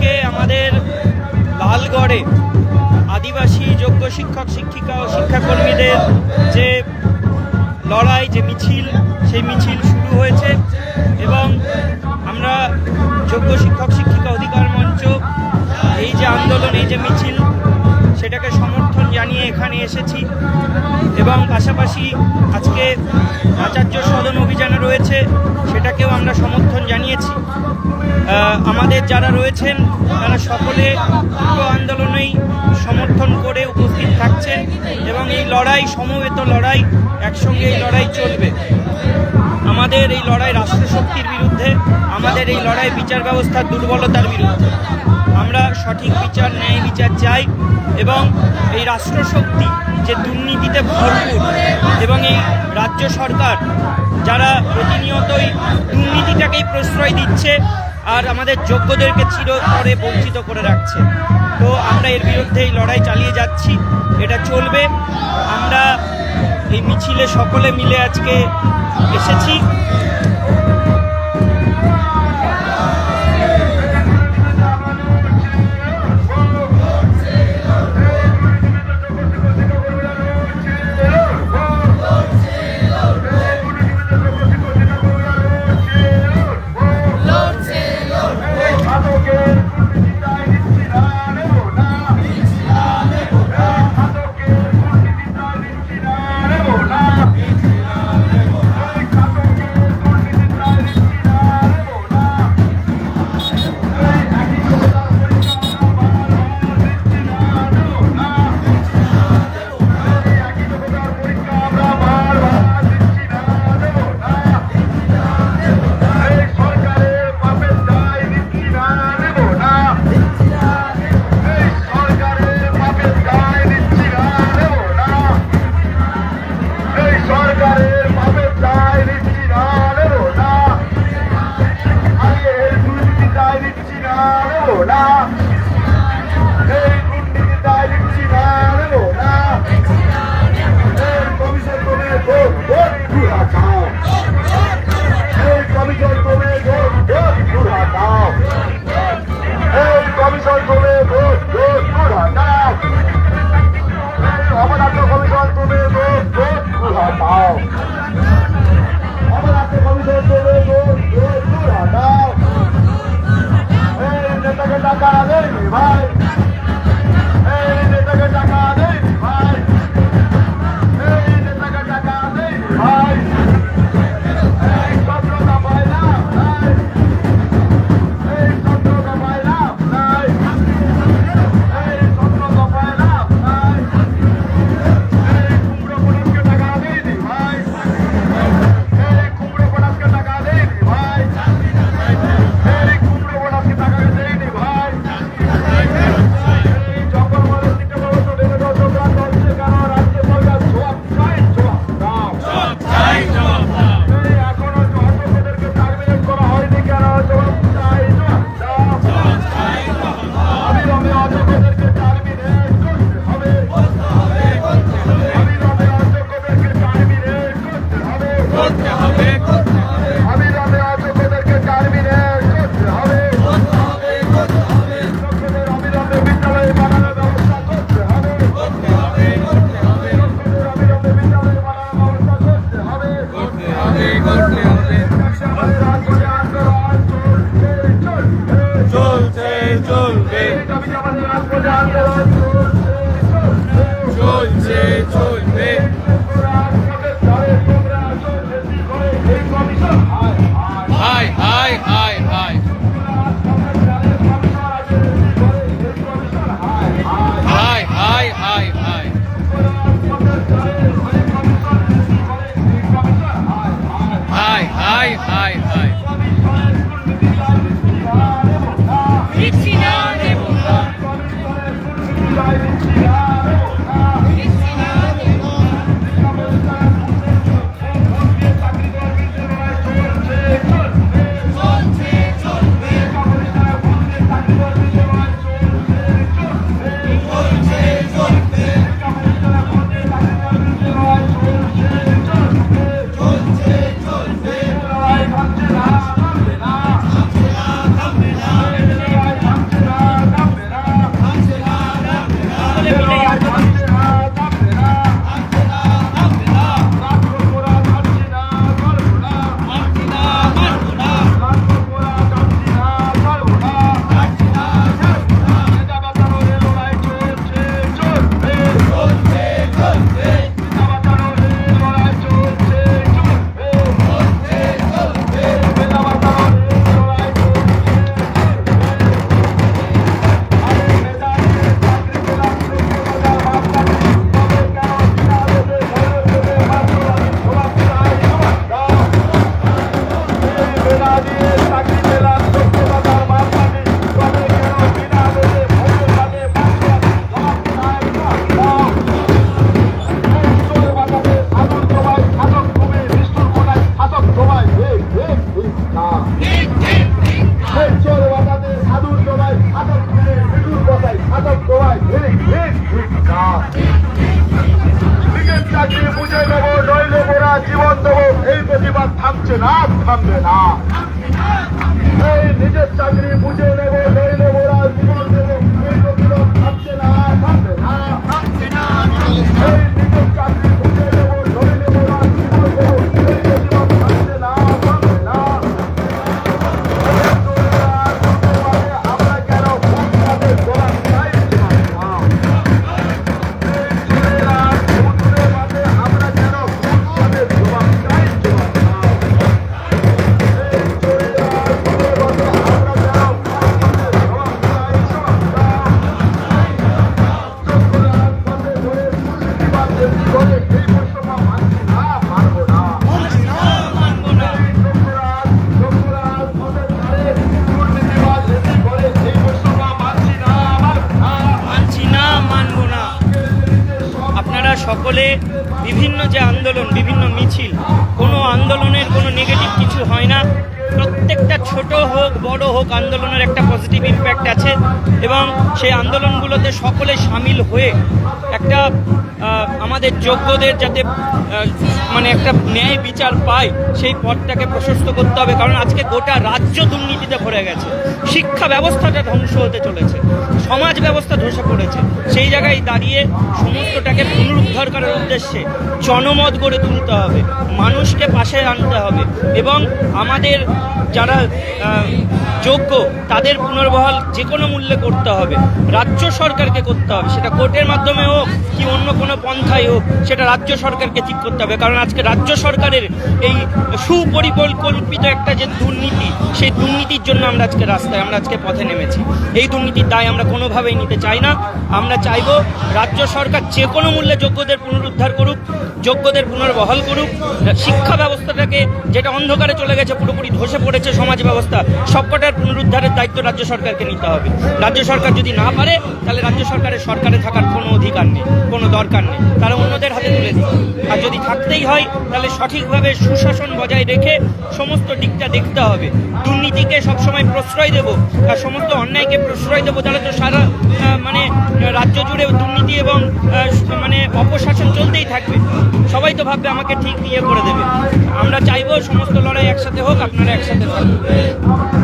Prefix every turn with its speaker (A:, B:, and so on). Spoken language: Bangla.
A: আজকে আমাদের লালগড়ে আদিবাসী যোগ্য শিক্ষক, শিক্ষিকা ও শিক্ষাকর্মীদের যে লড়াই, যে মিছিল, সেই মিছিল শুরু হয়েছে এবং আমরা যোগ্য শিক্ষক, শিক্ষিকা অধিকার মঞ্চ, এই যে আন্দোলন, এই যে মিছিল এখানে এসেছি এবং পাশাপাশি আজকে আচার্য সদন অভিযানে রয়েছে, সেটাকেও আমরা সমর্থন জানিয়েছি। আমাদের যারা রয়েছেন, তারা সকলে পুরো আন্দোলনেই সমর্থন করে উপস্থিত থাকছেন এবং এই লড়াই, সমবেত লড়াই, একসঙ্গে এই লড়াই চলবে। আমাদের এই লড়াই রাষ্ট্রশক্তির বিরুদ্ধে, আমাদের এই লড়াই বিচার ব্যবস্থার দুর্বলতার বিরুদ্ধে। আমরা সঠিক বিচার, ন্যায় বিচার চাই এবং এই রাষ্ট্রশক্তি যে দুর্নীতিতে ভরপুর এবং এই রাজ্য সরকার যারা প্রতিনিয়তই দুর্নীতিটাকেই প্রশ্রয় দিচ্ছে আর আমাদের যোগ্যদেরকে চিরতরে বঞ্চিত করে রাখছে। তো আমরা এর বিরুদ্ধে এই লড়াই চালিয়ে যাচ্ছি, এটা চলবে। আমরা এই মিছিলে সকলে মিলে আজকে এসেছি।
B: Deutsche, Deutsche. বিভিন্ন যে আন্দোলন বিভিন্ন মিছিল কোনো আন্দোলনের কোনো নেগেটিভ কিছু হয় না। প্রত্যেকটা ছোট হোক, বড় হোক, আন্দোলনের একটা পজিটিভ ইম্প্যাক্ট আছে এবং সেই আন্দোলনগুলোতে সকলে সামিল হয়ে একটা আমাদের যোগ্যদের যাতে মানে একটা ন্যায় বিচার পায়, সেই পথটাকে প্রশস্ত করতে হবে। কারণ আজকে গোটা রাজ্য দুর্নীতিতে ভরে গেছে। শিক্ষা ব্যবস্থাটা ধ্বংস হতে চলেছে। সমাজ ব্যবস্থা ধসে পড়েছে। সেই জায়গায় দাঁড়িয়ে সমস্তটাকে পুনরুদ্ধার করার উদ্দেশ্যে জনমত গড়ে তুলতে হবে। মানুষকে পাশে আনতে হবে এবং আমাদের যারা যোগ্য, তাদের পুনর্বহাল যে কোনো মূল্যে করতে হবে। রাজ্য সরকারকে করতে হবে। সেটা কোর্টের মাধ্যমে হোক কি অন্য কোনো পন্থায় হোক, সেটা রাজ্য সরকারকে ঠিক করতে হবে। কারণ আজকে রাজ্য সরকারের এই সুপরিকল্পিত একটা যে দুর্নীতি, সেই দুর্নীতির জন্য আমরা আজকে রাস্তায়, আমরা আজকে পথে নেমেছি। এই দুর্নীতির দায় আমরা কোনোভাবেই নিতে চাই না। আমরা চাইব রাজ্য সরকার যে কোনো মূল্যে যোগ্যদের পুনরুদ্ধার করুক, যোগ্যদের পুনর্বহাল করুক। শিক্ষা ব্যবস্থাটাকে যেটা অন্ধকারে চলে গেছে, পুরোপুরি ধসে পড়েছে সমাজ ব্যবস্থা, সবকটার পুনরুদ্ধারের দায়িত্ব রাজ্য সরকারকে নিতে হবে। রাজ্য সরকার যদি না পারে, তাহলে রাজ্য সরকারের সরকারে থাকার কোনো অধিকার নেই, কোনো দরকার নেই। তারা অন্যদের হাতে তুলে দিক আর যদি থাকতেই হয়, তাহলে সঠিকভাবে সুশাসন বজায় রেখে সমস্ত দিকটা দেখতে হবে। দুর্নীতিকে সবসময় প্রশ্রয় দেব, আর সমস্ত অন্যায়কে প্রশ্রয় দেবো, তাহলে তো সারা মানে রাজ্য জুড়ে দুর্নীতি এবং মানে অপশাসন চলতেই থাকবে। সবাই তো ভাববে আমাকে ঠিক ইয়ে করে দেবে। আমরা চাইব সমস্ত লড়াই একসাথে হোক, আপনারা একসাথে